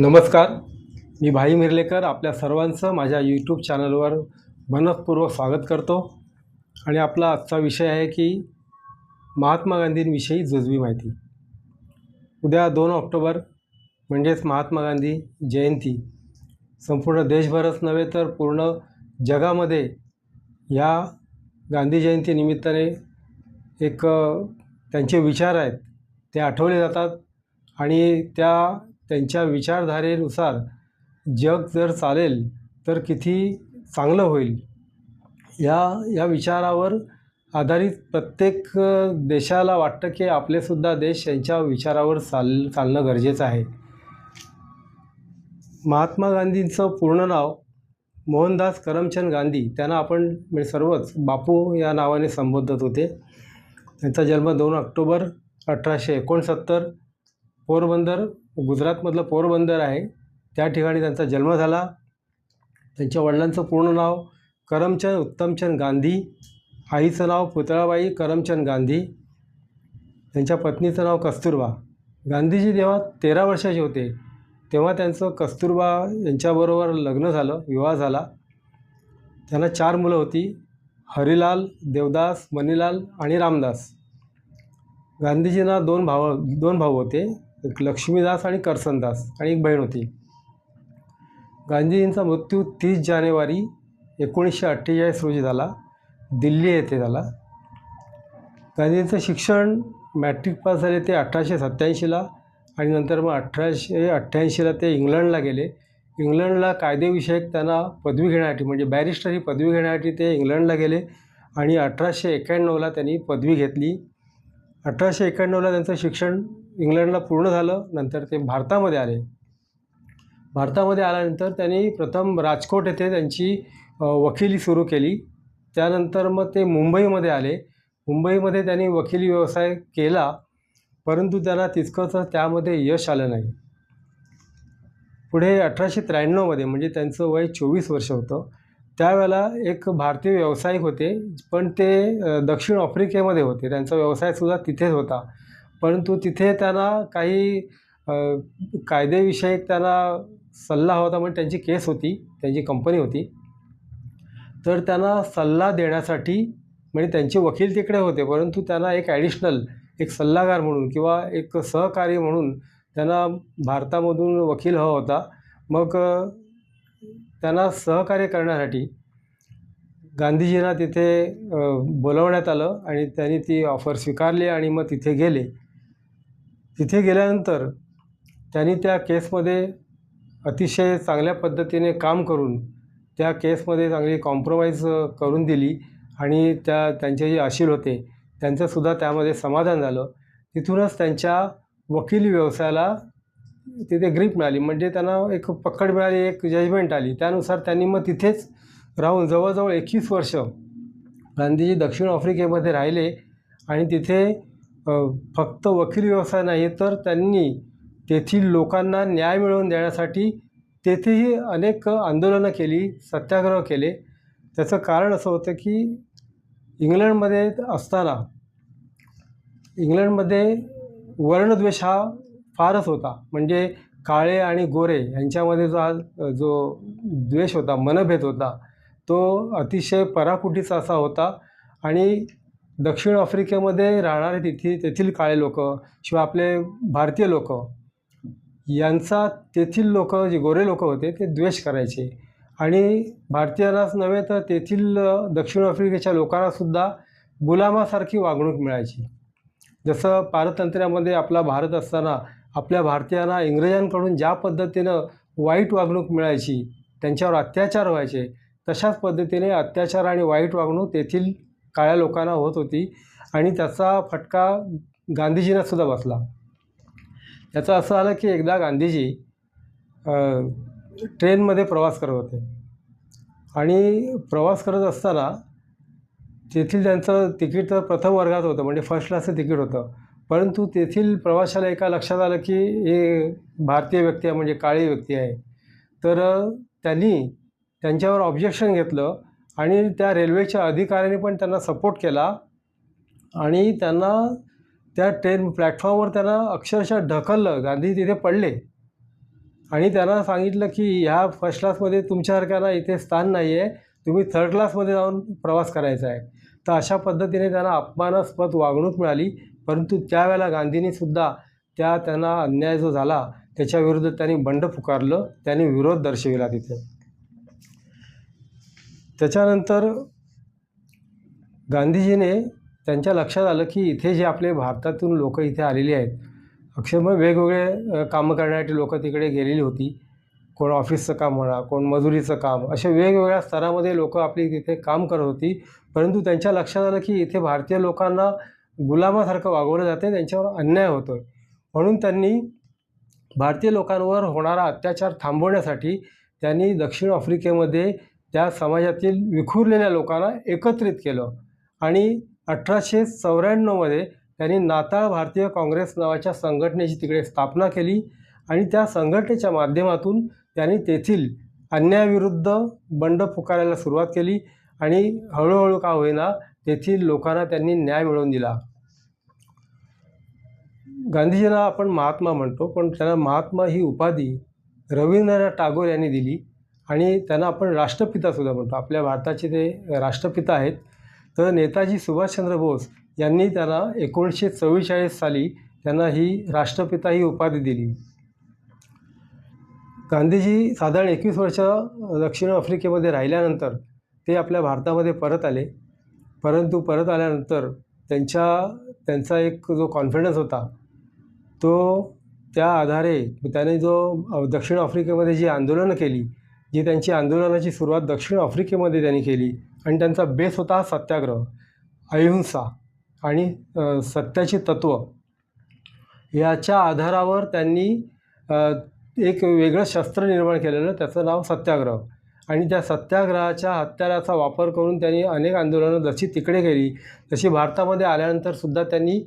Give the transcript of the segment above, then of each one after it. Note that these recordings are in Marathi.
नमस्कार. मी भाई मिर्लेकर आपल्या सर्वांचं माझ्या यूट्यूब चॅनलवर मनपूर्वक स्वागत करतो. आणि आपला आजचा विषय आहे की महात्मा गांधींविषयी जुजवी माहिती. उद्या दोन ऑक्टोबर म्हणजेच महात्मा गांधी जयंती. संपूर्ण देशभरच नव्हे तर पूर्ण जगामध्ये ह्या गांधी जयंतीनिमित्ताने एक त्यांचे विचार आहेत ते आठवले जातात. आणि त्या त्यांच्या विचारधारेनुसार जग जर चालेल तर किती चांगलं होईल? या या विचारावर आधारित प्रत्येक देशाला वाटतं की आपलेसुद्धा देश यांच्या विचारावर चाल चालणं गरजेचं आहे. महात्मा गांधींचं पूर्ण नाव मोहनदास करमचंद गांधी त्यांना आपण म्हणजे सर्वच बापू या नावाने संबोधत होते. त्यांचा जन्म दोन ऑक्टोबर अठराशे एकोणसत्तर पोरबंदर गुजरातमधलं पोरबंदर आहे. त्या ठिकाणी त्यांचा जन्म झाला. त्यांच्या वडिलांचं पूर्ण नाव करमचंद उत्तमचंद गांधी. आईचं नाव पुतळाबाई करमचंद गांधी. त्यांच्या पत्नीचं नाव कस्तुरबा. गांधीजी जेव्हा तेरा वर्षाचे होते तेव्हा त्यांचं कस्तुरबा यांच्याबरोबर लग्न झालं विवाह झाला. त्यांना चार मुलं होती हरिलाल देवदास मणिलाल आणि रामदास. गांधीजींना दोन भाव दोन भाऊ होते. एक लक्ष्मीदास आणि करसनदास आणि एक बहीण होती. गांधीजींचा मृत्यू तीस जानेवारी एकोणीसशे अठ्ठेचाळीस रोजी झाला. दिल्ली येथे झाला. गांधीजींचं शिक्षण मॅट्रिक पास झाले ते अठराशे सत्त्याऐंशीला आणि नंतर मग अठराशे अठ्ठ्याऐंशीला ते इंग्लंडला गेले. इंग्लंडला कायदेविषयक त्यांना पदवी घेण्यासाठी म्हणजे बॅरिस्टर ही पदवी घेण्यासाठी ते इंग्लंडला गेले आणि अठराशे एक्याण्णवला त्यांनी पदवी घेतली. अठराशे एक्याण्णवला त्यांचं शिक्षण इंग्लंडला पूर्ण झालं नंतर ते भारतामध्ये आले. भारतामध्ये आल्यानंतर त्यांनी प्रथम राजकोट येथे त्यांची वकिली सुरू केली. त्यानंतर मग ते मुंबईमध्ये आले. मुंबईमध्ये त्यांनी वकिली व्यवसाय केला परंतु त्यांना तितकंसं त्यामध्ये यश आलं नाही. पुढे अठराशे त्र्याण्णवमध्ये म्हणजे त्यांचं वय चोवीस वर्ष होतं त्यावेळेला एक भारतीय व्यावसायिक होते पण ते दक्षिण आफ्रिकेमध्ये होते. त्यांचा व्यवसायसुद्धा तिथेच होता. परंतु तिथे त्यांना काही कायदेविषयक त्यांना सल्ला होता म्हणजे त्यांची केस होती त्यांची कंपनी होती. तर त्यांना सल्ला देण्यासाठी म्हणजे त्यांचे वकील तिकडे होते परंतु त्यांना एक ॲडिशनल एक सल्लागार म्हणून किंवा एक सहकारी म्हणून त्यांना भारतामधून वकील हवा होता. मग त्यांना सहकार्य करण्यासाठी गांधीजींना तिथे बोलवण्यात आलं आणि त्यांनी ती ऑफर स्वीकारली आणि मग तिथे गेले. तिथे गेल्यानंतर त्यांनी त्या केसमध्ये अतिशय चांगल्या पद्धतीने काम करून त्या केसमध्ये चांगली कॉम्प्रोमाइज करून दिली आणि त्या त्यांचे जे अशील होते त्यांचंसुद्धा त्यामध्ये समाधान झालं. तिथूनच त्यांच्या वकिली व्यवसायाला तिथे ग्रीप मिळाली. म्हणजे त्यांना एक पकड मिळाली एक जजमेंट आली. त्यानुसार त्यांनी मग तिथेच राहून जवळजवळ एकवीस वर्ष गांधीजी दक्षिण आफ्रिकेमध्ये राहिले आणि तिथे फक्त वकील व्यवसाय नाही तर त्यांनी तेथील लोकांना न्याय मिळवून देण्यासाठी तेथेही अनेक आंदोलनं केली सत्याग्रह केले. त्याचं कारण असं होतं की इंग्लंडमध्ये असताना इंग्लंडमध्ये वर्णद्वेष हा फारच होता. म्हणजे काळे आणि गोरे यांच्यामध्ये जो हा जो द्वेष होता मनभेद होता तो अतिशय पराकुटीचा असा होता. आणि दक्षिण आफ्रिकेमध्ये राहणारे तिथे तेथील काळे लोक शिवाय आपले भारतीय लोक यांचा तेथील लोक जे गोरे लोक होते ते द्वेष करायचे. आणि भारतीयांनाच नव्हे तर तेथील दक्षिण आफ्रिकेच्या लोकांनासुद्धा गुलामासारखी वागणूक मिळायची. जसं पारतंत्र्यामध्ये आपला भारत असताना आपल्या भारतीयांना इंग्रजांकडून ज्या पद्धतीनं वाईट वागणूक मिळायची त्यांच्यावर अत्याचार व्हायचे तशाच पद्धतीने अत्याचार आणि वाईट वागणूक तेथील काळ्या लोकांना होत होती आणि त्याचा फटका गांधीजींनासुद्धा बसला. याचं असं आलं की एकदा गांधीजी ट्रेनमध्ये प्रवास करत होते. आणि प्रवास करत असताना तेथील त्यांचं तिकीट तर प्रथम वर्गात होतं म्हणजे फर्स्ट क्लासचं तिकीट होतं. परंतु तेथील प्रवाशाला एका लक्षात आलं की हे भारतीय व्यक्ती आहे म्हणजे काळी व्यक्ती आहे. तर त्यांनी त्यांच्यावर ऑब्जेक्शन घेतलं आणि त्या रेल्वेच्या अधिकाऱ्याने पण त्यांना सपोर्ट केला आणि त्यांना त्या ट्रेन प्लॅटफॉर्मवर त्यांना अक्षरशः ढकललं. गांधी तिथे पडले आणि त्यांना सांगितलं की ह्या फर्स्ट क्लासमध्ये तुमच्यासारख्यांना इथे स्थान नाही आहे तुम्ही थर्ड क्लासमध्ये जाऊन प्रवास करायचा आहे. तर अशा पद्धतीने त्यांना अपमानास्पद वागणूक मिळाली. परंतु त्यावेळेला गांधींनीसुद्धा त्या त्यांना अन्याय जो झाला त्याच्याविरुद्ध त्यांनी बंड पुकारलं त्यांनी विरोध दर्शविला तिथे. त्याच्यानंतर गांधीजीने त्यांच्या लक्षात आलं की इथे जे आपले भारतातून लोक इथे आलेली आहेत अक्षरशः वेगवेगळे कामं करण्यासाठी लोक तिकडे गेलेली होती. कोण ऑफिसचं काम म्हणा कोण मजुरीचं काम अशा वेगवेगळ्या स्तरामध्ये लोक आपली तिथे काम करत होती. परंतु त्यांच्या लक्षात आलं की इथे भारतीय लोकांना गुलामासारखं वागवलं जाते त्यांच्यावर अन्याय होतो आहे म्हणून त्यांनी भारतीय लोकांवर होणारा अत्याचार थांबवण्यासाठी त्यांनी दक्षिण आफ्रिकेमध्ये त्या समाजातील विखुरलेल्या लोकांना एकत्रित केलं आणि अठराशे चौऱ्याण्णवमध्ये त्यांनी नाताळ भारतीय काँग्रेस नावाच्या संघटनेची तिकडे स्थापना केली आणि त्या संघटनेच्या माध्यमातून त्यांनी तेथील अन्यायाविरुद्ध बंड पुकारायला सुरुवात केली आणि हळूहळू का होईना तेथील लोकांना त्यांनी न्याय मिळवून दिला. गांधीजींना आपण महात्मा म्हणतो पण त्यांना महात्मा ही उपाधी रवींद्रनाथ टागोर यांनी दिली आणि त्यांना आपण राष्ट्रपितासुद्धा म्हणतो. आपल्या भारताचे ते राष्ट्रपिता आहेत. तर नेताजी सुभाषचंद्र बोस यांनी त्यांना एकोणीसशे चव्वेचाळीस साली त्यांना ही राष्ट्रपिता ही उपाधी दिली. गांधीजी साधारण एकवीस वर्ष दक्षिण आफ्रिकेमध्ये राहिल्यानंतर ते आपल्या भारतामध्ये परत आले. परंतु परत आल्यानंतर त्यांच्या त्यांचा एक जो कॉन्फिडन्स होता तो त्या आधारे त्याने जो दक्षिण आफ्रिकेमध्ये जी आंदोलनं केली जी त्यांची आंदोलनाची सुरुवात दक्षिण आफ्रिकेमध्ये त्यांनी केली आणि त्यांचा बेस होता हा सत्याग्रह अहिंसा आणि सत्याची तत्त्व याच्या आधारावर त्यांनी एक वेगळं शस्त्र निर्माण केलेलं त्याचं नाव सत्याग्रह. आणि त्या सत्याग्रहाच्या हत्याराचा वापर करून त्यांनी अनेक आंदोलनं जशी तिकडे केली तशी भारतामध्ये आल्यानंतर सुद्धा त्यांनी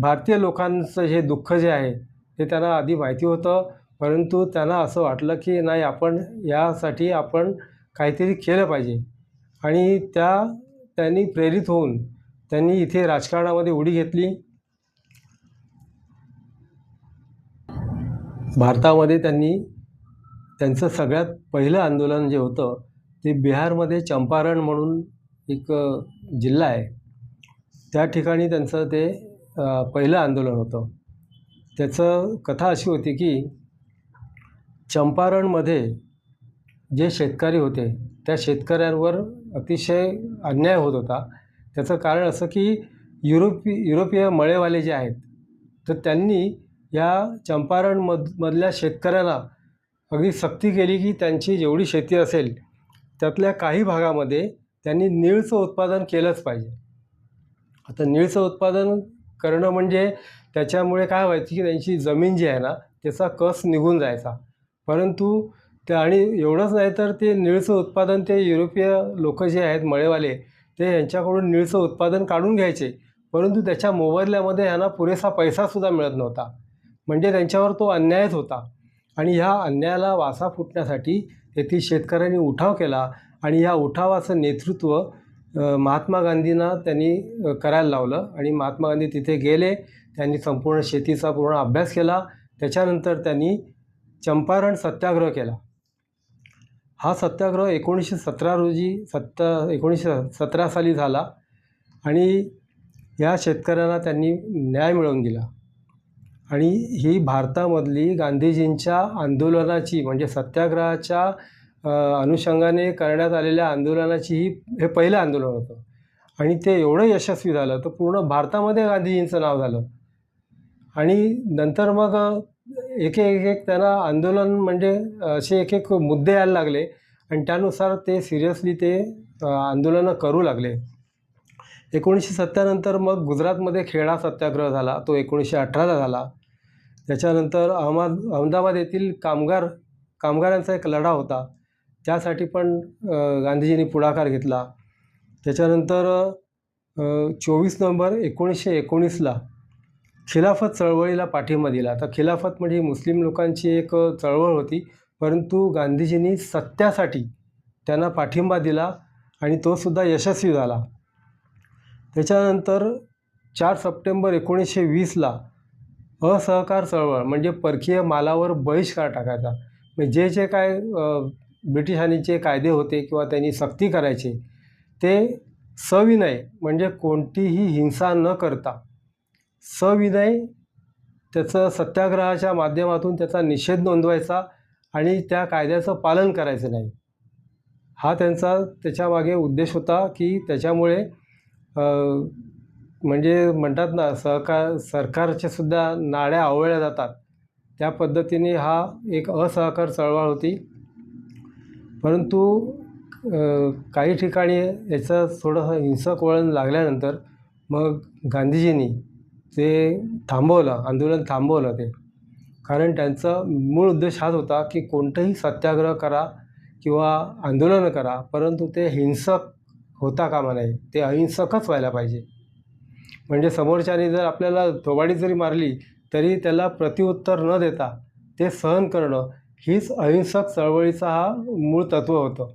भारतीय लोकांचं हे दुःख जे आहे हे त्यांना आधी माहिती होतं. परंतु त्यांना असं वाटलं की नाही आपण यासाठी आपण काहीतरी केलं पाहिजे. आणि त्या त्यांनी प्रेरित होऊन त्यांनी इथे राजकारणामध्ये उडी घेतली. भारतामध्ये त्यांनी त्यांचं सगळ्यात पहिलं आंदोलन जे होतं ते बिहारमध्ये चंपारण म्हणून एक जिल्हा आहे. त्या ठिकाणी त्यांचं ते पहिलं आंदोलन होतं. त्याचं कथा अशी होती की चंपारणमध्ये जे शेतकरी होते त्या शेतकऱ्यांवर अतिशय अन्याय होत होता. त्याचं कारण असं की युरोपी युरोपीय मळेवाले जे आहेत तर त्यांनी या चंपारणमध मधल्या शेतकऱ्यांना अगदी सक्ती केली की त्यांची जेवढी शेती असेल त्यातल्या काही भागामध्ये त्यांनी नीळचं उत्पादन केलंच पाहिजे. आता नीळचं उत्पादन करणं म्हणजे त्याच्यामुळे काय व्हायचं की त्यांची जमीन जी आहे ना त्याचा कस निघून जायचा. परंतु त्या आणि एवढंच नाही तर ते नीळचं उत्पादन ते युरोपीय लोक जे आहेत मळेवाले ते यांच्याकडून नीळचं उत्पादन काढून घ्यायचे. परंतु त्याच्या मोबदल्यामध्ये यांना पुरेसा पैसासुद्धा मिळत नव्हता. म्हणजे त्यांच्यावर तो अन्यायच होता. आणि ह्या अन्यायाला वासा फुटण्यासाठी तेथील शेतकऱ्यांनी उठाव केला आणि ह्या उठावाचं नेतृत्व महात्मा गांधींना त्यांनी करायला लावलं आणि महात्मा गांधी तिथे गेले त्यांनी संपूर्ण शेतीचा पूर्ण अभ्यास केला त्याच्यानंतर त्यांनी चंपारण सत्याग्रह केला. हा सत्याग्रह एकोणीसशे सतरा रोजी सत्ता एकोणीसशे सतरा साली झाला आणि या शेतकऱ्यांना त्यांनी न्याय मिळवून दिला. आणि ही भारतामधली गांधीजींच्या आंदोलनाची म्हणजे सत्याग्रहाच्या अनुषंगाने करण्यात आलेल्या आंदोलनाची ही हे पहिलं आंदोलन होतं. आणि ते एवढं यशस्वी झालं तर पूर्ण भारतामध्ये गांधीजींचं नाव झालं. आणि नंतर मग एक एक एक त्यांना आंदोलन म्हणजे असे एक एक मुद्दे यायला लागले. आणि त्यानुसार ते सिरियसली ते आंदोलनं करू लागले. एकोणीसशे सत्त्यानंतर मग गुजरातमध्ये खेडा सत्याग्रह झाला. तो एकोणीसशे अठराला झाला. त्याच्यानंतर अहमद अहमदाबाद येथील कामगार कामगारांचा एक लढा होता. त्यासाठी पण गांधीजींनी पुढाकार घेतला. त्याच्यानंतर चोवीस नोव्हेंबर एकोणीसशे एकोणीसला खिलाफत चळवळीला पाठिंबा दिला. तर खिलाफत म्हणजे मुस्लिम लोकांची एक चळवळ होती. परंतु गांधीजींनी सत्यासाठी त्यांना पाठिंबा दिला आणि तोसुद्धा यशस्वी झाला. त्याच्यानंतर चार सप्टेंबर एकोणीसशे वीसला असहकार चळवळ म्हणजे परकीय मालावर बहिष्कार टाकायचा. म्हणजे जे जे काय अ, ब्रिटिशांनी जे कायदे होते किंवा त्यांनी सक्ती करायचे ते सविनय म्हणजे कोणतीही हिंसा न करता सविनय त्याचं सत्याग्रहाच्या माध्यमातून त्याचा निषेध नोंदवायचा आणि त्या कायद्याचं पालन करायचं नाही. हा त्यांचा त्याच्यामागे उद्देश होता की त्याच्यामुळे म्हणजे म्हणतात ना सहकार सरकारच्या सुद्धा नाड्या आवळल्या जातात. त्या पद्धतीने हा एक असहकार चळवळ होती. परंतु काही ठिकाणी याचं थोडंसं हिंसक वळण लागल्यानंतर मग गांधीजींनी ते थांबवलं आंदोलन थांबवलं ते. कारण त्यांचा मूळ उद्देश हाच होता की कोणतंही सत्याग्रह करा किंवा आंदोलनं करा परंतु ते हिंसक होता कामा नाही ते अहिंसकच व्हायला पाहिजे. म्हणजे समोरच्याने जर आपल्याला थोबाडी जरी मारली तरी त्याला प्रतिउत्तर न देता ते सहन करणं हीच अहिंसक चळवळीचा हा मूळ तत्त्व होतं.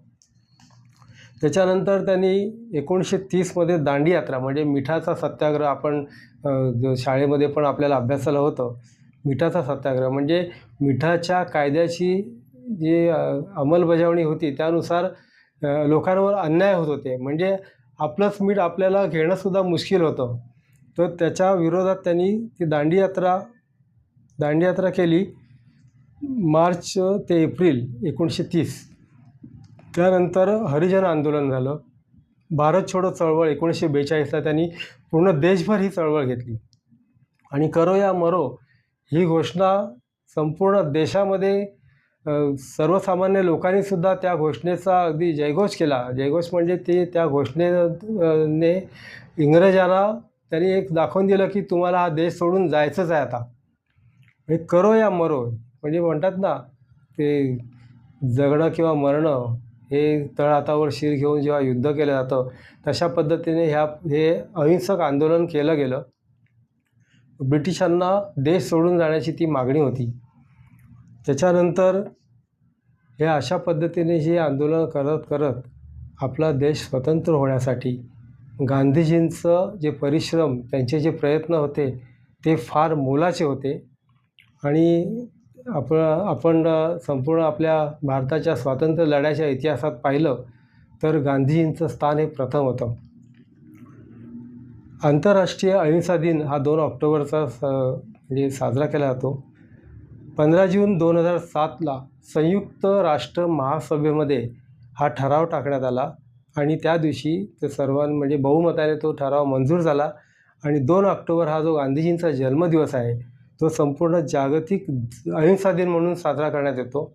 त्याच्यानंतर त्यांनी एकोणीसशे तीसमध्ये दांडी यात्रा म्हणजे मिठाचा सत्याग्रह आपण शाळेमध्ये पण आपल्याला अभ्यासाला होतं. मिठाचा सत्याग्रह म्हणजे मिठाच्या कायद्याची जी अंमलबजावणी होती त्यानुसार लोकांवर अन्याय होत होते. म्हणजे आपलंच मीठ आपल्याला घेणंसुद्धा मुश्किल होतं. तर त्याच्या विरोधात त्यांनी ती दांडी यात्रा दांडी यात्रा केली मार्च ते एप्रिल एकोणीसशे तीस. त्यानंतर हरिजन आंदोलन झालं. भारत छोडो चळवळ एकोणीसशे बेचाळीसला त्यांनी पूर्ण देशभर ही चळवळ घेतली. आणि करो या मरो ही घोषणा संपूर्ण देशामध्ये सर्वसामान्य लोकांनीसुद्धा त्या घोषणेचा अगदी जयघोष केला. जयघोष म्हणजे ते त्या घोषणे ने इंग्रजांना त्यांनी एक दाखवून दिलं की तुम्हाला हा देश सोडून जायचंच आहे आता. म्हणजे करो या मरो. म्हणजे म्हणतात ना ते जगणं किंवा मरणं हे तळहातावर शिर घेऊन जेव्हा युद्ध केलं जातं तशा पद्धतीने ह्या हे अहिंसक आंदोलन केलं गेलं. ब्रिटिशांना देश सोडून जाण्याची ती मागणी होती. त्याच्यानंतर हे अशा पद्धतीने हे आंदोलन करत करत आपला देश स्वतंत्र होण्यासाठी गांधीजींचं जे परिश्रम त्यांचे जे प्रयत्न होते ते फार मोलाचे होते. आणि आपण आपण संपूर्ण आपल्या भारताच्या स्वातंत्र्य लढ्याच्या इतिहासात पाहिलं तर गांधीजींचं स्थान हे प्रथम होतं. आंतरराष्ट्रीय अहिंसा दिन हा दोन ऑक्टोबरचा स म्हणजे साजरा केला जातो. पंधरा जून दोन हजार सातला संयुक्त राष्ट्र महासभेमध्ये हा ठराव टाकण्यात आला. आणि त्या दिवशी ते सर्वां म्हणजे बहुमताने तो ठराव मंजूर झाला. आणि दोन ऑक्टोबर हा जो गांधीजींचा जन्मदिवस आहे तो संपूर्ण जागतिक अहिंसा दिन म्हणून साजरा करण्यात येतो.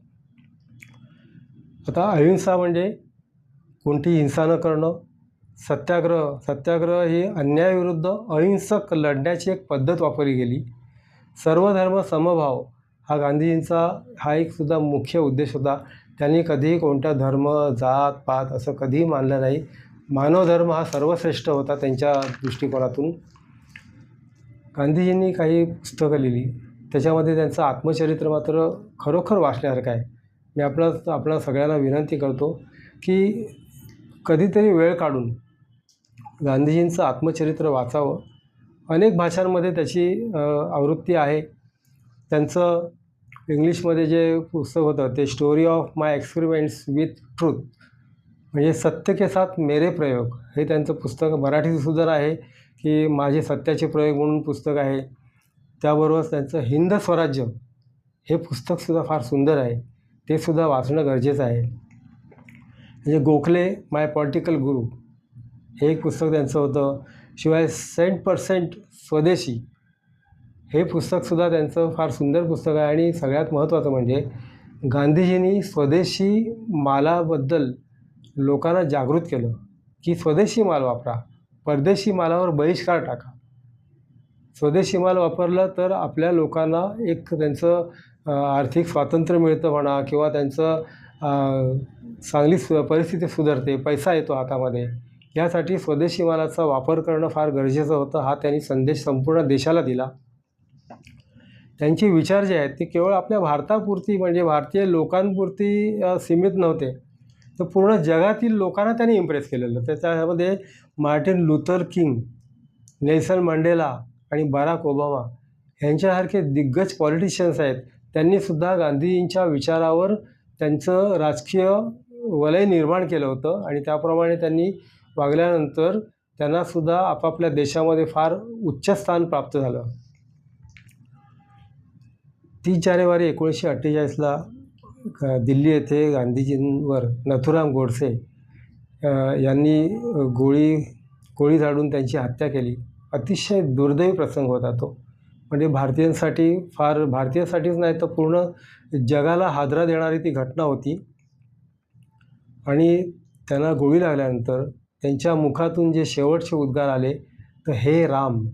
आता अहिंसा म्हणजे कोणती हिंसा न करणं सत्याग्रह. सत्याग्रह ही अन्यायाविरुद्ध अहिंसक लढण्याची एक पद्धत वापरली गेली. सर्वधर्म समभाव हा गांधीजींचा हा एक सुद्धा मुख्य उद्देश होता. त्यांनी कधीही कोणता धर्म जात पात असं कधीही मानलं नाही. मानवधर्म हा सर्वश्रेष्ठ होता त्यांच्या दृष्टिकोनातून. गांधीजींनी काही पुस्तकं लिहिली. त्याच्यामध्ये त्यांचं आत्मचरित्र मात्र खरोखर वाचण्यासारखं आहे. मी आपला आपल्या सगळ्यांना विनंती करतो की कधीतरी वेळ काढून गांधीजींचं आत्मचरित्र वाचावं. अनेक भाषांमध्ये त्याची आवृत्ती आहे. त्यांचं इंग्लिशमध्ये जे पुस्तक होतं ते story of my experiments with truth म्हणजे सत्य के साथ मेरे प्रयोग. हे त्यांचं पुस्तक मराठीचं सुद्धा आहे की माझे सत्याचे प्रयोग म्हणून पुस्तक आहे. त्याबरोबरच त्यांचं हिंद स्वराज्य हे पुस्तकसुद्धा फार सुंदर आहे. ते सुद्धा वाचणं गरजेचं आहे. म्हणजे गोखले माय पॉलिटिकल गुरु हे एक पुस्तक त्यांचं होतं. शिवाय सेंट पर्सेंट स्वदेशी हे पुस्तकसुद्धा त्यांचं फार सुंदर पुस्तक आहे आणि सगळ्यात महत्त्वाचं म्हणजे गांधीजींनी स्वदेशी मालाबद्दल लोकांना जागृत केलं की स्वदेशी माल वापरा परदेशी मालावर बहिष्कार टाका. स्वदेशी माल वापरलं तर आपल्या लोकांना एक त्यांचं आर्थिक स्वातंत्र्य मिळतं म्हणा किंवा त्यांचं चांगली सु परिस्थिती सुधारते पैसा येतो हातामध्ये. यासाठी स्वदेशी मालाचा वापर करणं फार गरजेचं होतं हा त्यांनी संदेश संपूर्ण देशाला दिला. त्यांचे विचार जे आहेत ते केवळ आपल्या भारतापुरती म्हणजे भारतीय लोकांपुरती सीमित नव्हते. तर पूर्ण जगातील लोकांना त्यांनी इम्प्रेस केलेलं. तर त्यामध्ये Martin Luther King Nelson Mandela आणि बराक ओबामा ह्यांच्यासारखे दिग्गज पॉलिटिशियन्स आहेत. त्यांनीसुद्धा गांधीजींच्या विचारावर त्यांचं राजकीय वलय निर्माण केलं होतं आणि त्याप्रमाणे त्यांनी वागल्यानंतर त्यांनासुद्धा आपापल्या देशामध्ये फार उच्च स्थान प्राप्त झालं. तीस जानेवारी एकोणीसशे अठ्ठेचाळीसला दिल्ली येथे गांधीजींवर नथुराम गोडसे यांनी गोळी गोळी झाडून त्यांची हत्या केली. अतिशय दुर्दैवी प्रसंग होता तो. म्हणजे भारतीयांसाठी फार भारतीयांसाठीच नाही तर पूर्ण जगाला हादरा देणारी ती घटना होती. आणि त्यांना गोळी लागल्यानंतर त्यांच्या मुखातून जे शेवटचे उद्गार आले तर हे राम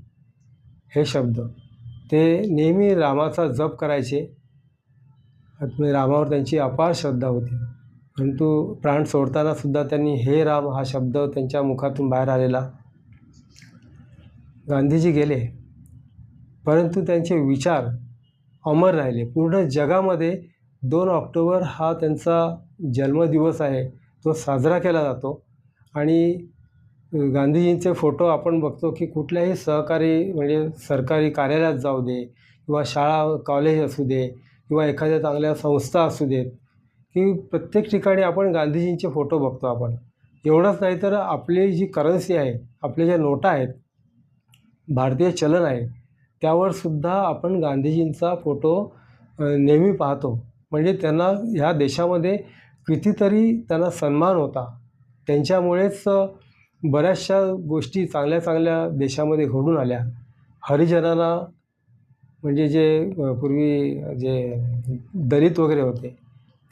हे शब्द. ते नेहमी रामाचा जप करायचे. रामावर त्यांची अपार श्रद्धा होती. परंतु प्राण सोडतानासुद्धा त्यांनी हे राम हा शब्द त्यांच्या मुखातून बाहेर आलेला. गांधीजी गेले. परंतु त्यांचे विचार अमर राहिले. पूर्ण जगामध्ये दोन ऑक्टोबर हा त्यांचा जन्मदिवस आहे. तो साजरा केला जातो. आणि गांधीजींचे फोटो आपण बघतो की कुठल्याही सहकारी म्हणजे सरकारी कार्यालयात जाऊ दे किंवा शाळा कॉलेज असू दे किंवा एखाद्या चांगल्या संस्था असू देत की प्रत्येक ठिकाणी आपण गांधीजींचे फोटो बघतो आपण. एवढंच नाही तर आपली जी करन्सी आहे आपल्या ज्या नोटा आहेत भारतीय चलन आहे त्यावर सुद्धा आपण गांधीजींचा फोटो नेहमी पाहतो. म्हणजे त्यांना ह्या देशामध्ये कितीतरी त्यांना सन्मान होता. त्यांच्यामुळेच बऱ्याचशा गोष्टी चांगल्या चांगल्या देशामध्ये घडून आल्या. हरिजनांना म्हणजे जे पूर्वी जे दलित वगैरे होते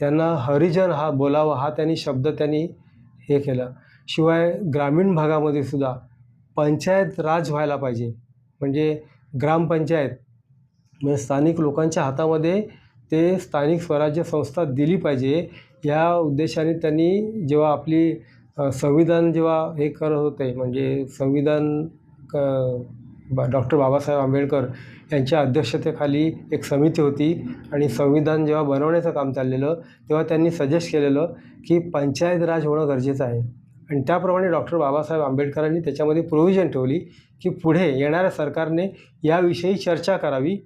त्यांना हरिजन हा बोलावा हा त्यांनी शब्द त्यांनी हे केलं. शिवाय ग्रामीण भागामध्ये सुद्धा पंचायत राज व्हायला पाहिजे. म्हणजे ग्रामपंचायत म्हणजे स्थानिक लोकांच्या हातामध्ये ते स्थानिक स्वराज्य संस्था दिली पाहिजे. या उद्देशाने त्यांनी जेव्हा आपली संविधान जेव्हा हे करत होते म्हणजे संविधान क डॉक्टर बाबासाहेब आंबेडकर यांच्या अध्यक्षतेखाली एक समिती होती आणि संविधान जेव्हा बनवण्याचं काम चाललेलं तेव्हा त्यांनी सजेस्ट केलेलं की पंचायत राज होणं गरजेचं आहे. आणि त्याप्रमाणे डॉक्टर बाबासाहेब आंबेडकरांनी त्याच्यामध्ये प्रोव्हिजन ठेवली की पुढे येणाऱ्या सरकारने याविषयी चर्चा करावी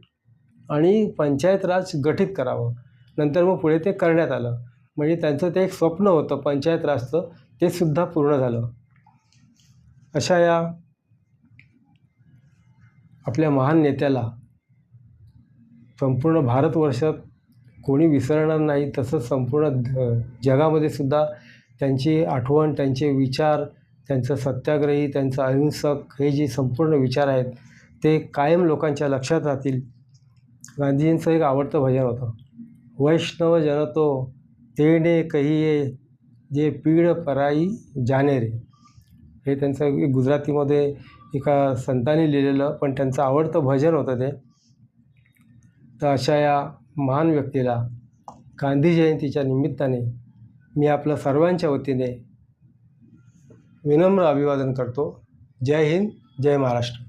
आणि पंचायत राज गठीत करावं. नंतर मग पुढे ते करण्यात आलं. म्हणजे त्यांचं ते एक स्वप्न होतं पंचायत राजचं ते सुद्धा पूर्ण झालं. अशा या आपल्या महान नेत्याला संपूर्ण भारतवर्षात कोणी विसरणार नाही तसंच संपूर्ण जगामध्ये सुद्धा त्यांची आठवण त्यांचे विचार त्यांचं सत्याग्रही त्यांचं अहिंसक हे जे संपूर्ण विचार आहेत ते कायम लोकांच्या लक्षात राहतील. गांधीजींचं एक आवडतं भजन होतं. वैष्णव जनतो तेणे कहिये जे पीड पराई जाने रे हे त्यांचं गुजरातीमध्ये एका संतांनी लिहिलेलं पण त्यांचं आवडतं भजन होतं ते. तर अशा या महान व्यक्तीला गांधी जयंतीच्या निमित्ताने मी आपल्या सर्वांच्या वतीने विनम्र अभिवादन करतो. जय हिंद जय महाराष्ट्र.